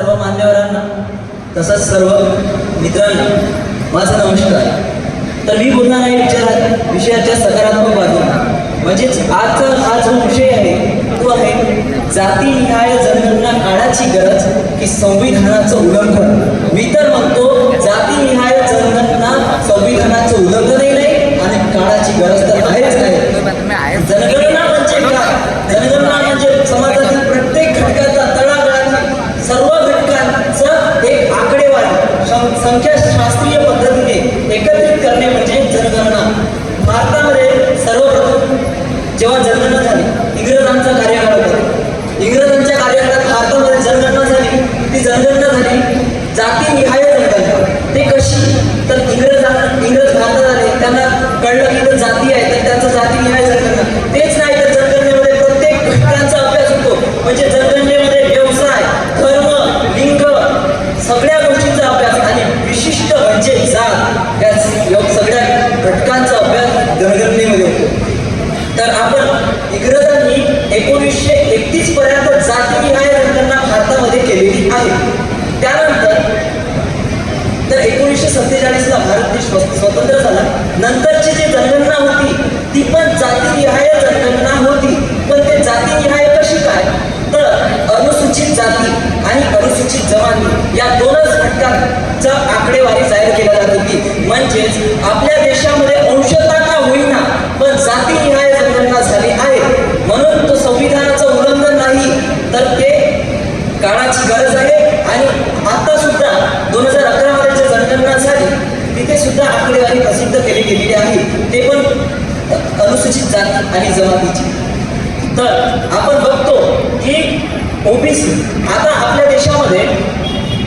सर्व मान्यवरांना तसंच सर्व मित्रांना माझा नमस्कार. तर मी बोलणार आहे विचार विषयाच्या सकारात्मक बाजू म्हणजेच आजचा हा जो विषय आहे तो आहे जातीनिहाय जनगणना काळाची गरज की संविधानाचं उल्लंघन. मी तर म्हणतो जातीनिहाय जनगणना संविधानाचं उल्लंघनही नाही आणि काळाची गरज तर आहेच आहे. जनगणना जनगणनेमध्ये होतो. तर आपण इंग्रजांनी एकोणीसशे एकतीस पर्यंत जाती जातीनिहाय जनगणना भारतामध्ये केलेली आहे. त्यानंतर तर एकोणीसशे सत्तेचाळीसला भारत देश स्वतंत्र झाला. नंतरची जी जनगणना होती ती पण जातीनिहाय जनगणना होती. पण ते जातीनिहाय कशी काय? तर अनुसूचित जाती आणि अनुसूचित जमाती या दोनच घटकांचा आकडेवारी जाहीर केल्या जात होती. म्हणजेच आपल्या देशामध्ये अंशता का होईना पण जातीनिहाय जनगणना झाली आहे म्हणून तो संविधानाचं उल्लंघन नाही तर ते काळाची गरज आहे आणि आता सुद्धा दोन हजार अकरा मध्ये जी जनगणना झाली तिथे सुद्धा आकडेवारी प्रसिद्ध केली गेलेली आहे. ते पण अनुसूचित जाती आणि जमातीची. तर आपण बघतो की ओबीसी आता आपल्या देशामध्ये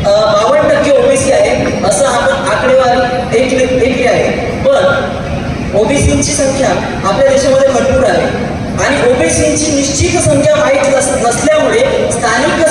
बावन्न टक्के ओबीसी आहे असं आपण आकडेवारी देखील ऐकली आहे. पण ओबीसीची संख्या आपल्या देशामध्ये भरपूर आहे. आणि ओबीसीची निश्चित संख्या माहीत नसल्यामुळे स्थानिक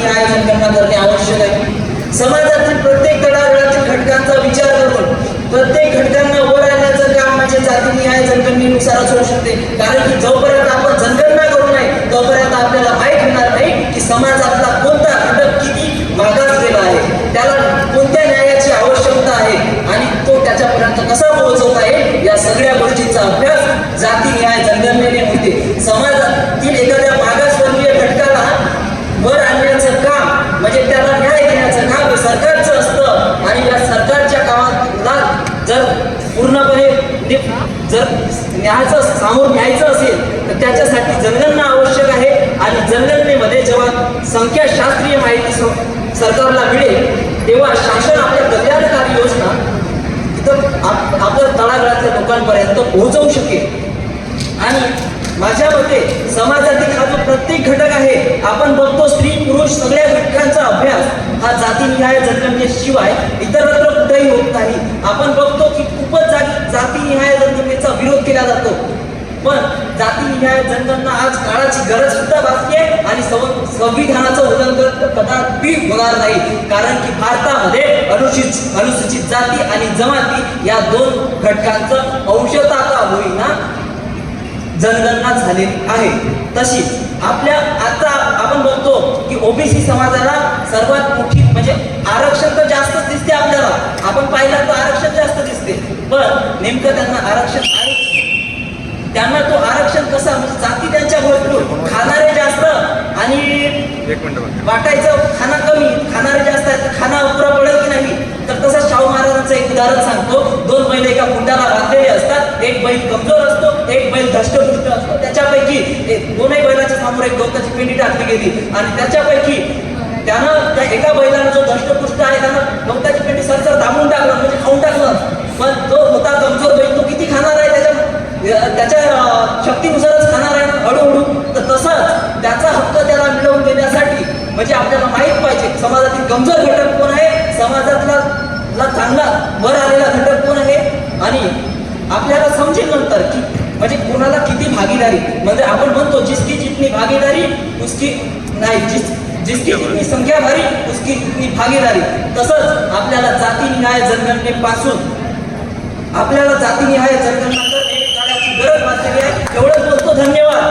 आपल्याला आयोजन न्याय करणे आवश्यक आहे. समाजातील प्रत्येक तळागाळातील घटकांचा विचार करून प्रत्येक घटकांना वर आणण्याचं काम म्हणजे जातीनिहाय जनगणनेनुसारच होऊ शकते. कारण की जोपर्यंत आपण जनगणना करू नये तोपर्यंत आपल्याला माहीत होणार नाही की समाजातला जर सामोर न्यायचं असेल तर त्याच्यासाठी जनगणना आवश्यक आहे. आणि जनगणनेमध्ये जेव्हा संख्याशास्त्रीय माहिती सरकारला मिळेल तेव्हा शासन आपल्या कल्याणकारी योजना तिथं आपल्या तळागाळातल्या लोकांपर्यंत पोहोचवू शकेल. आणि माझ्या मते समाजातील हा जो प्रत्येक घटक आहे आपण बघतो स्त्री पुरुष सगळ्या घटकांचा अभ्यास हा जातीनिहाय जनगणनेशिवाय इतरत्र कुठेही होत नाही. आपण बघतो की खूपच जागी केला जातो. पण जातीनिहाय जनगणना आज काळाची गरज सुद्धा भासते आणि संविधानाचं उल्लंघन कदापि होणार नाही. कारण की भारतामध्ये अनुसूचित अनुसूचित जाती आणि जमाती या दोन घटकांचं अंशता का होईना जनगणना झालेली आहे. तशीच आपल्या आता आपण बघतो की ओबीसी समाजाला सर्वात मोठी म्हणजे आरक्षण तर जास्तच दिसते आपल्याला. आपण पाहिलं तर आरक्षण जास्त दिसते. पण नेमकं त्यांना आरक्षण आहे त्यांना तो आरक्षण कसा म्हणजे जाती त्यांच्या भरपूर खाणारे जास्त आणि एक मिनिट बघा. वाटायचं खाना कमी खाणारे जास्त आहेत खाना पुरा पडेल की नाही? तर तसं शाहू महाराजांचं एक उदाहरण सांगतो. दोन बैल एका कुंडाला बांधलेले असतात. एक बैल कमजोर असतो एक बैल धष्टपुष्ट असतो. त्याच्यापैकी एक- दोनही बैलाच्या समोर एक गवताची पेंडी टाकली गेली. आणि त्याच्यापैकी त्यानं त्या एका बैलानं जो धष्टपुष्ट आहे त्यानं गवताची पेंडी सरसर दाबून जे आपल्याला माहीत पाहिजे समाजातील कमजोर घटक कोण आहे समाजातला चांगला वर आलेला घटक कोण आहे? आणि आपल्याला समजेल नंतर की म्हणजे कोणाला किती भागीदारी म्हणजे आपण म्हणतो जिसकी जितनी भागीदारी उसकी नाही जिस जिसकी जितनी संख्या भारी उसकी जितनी भागीदारी. तसंच आपल्याला जाती न्याय जनगणनेपासून आपल्याला जाती न्याय जनगणना करणे गरज भासलेली आहे. एवढंच बोलतो धन्यवाद.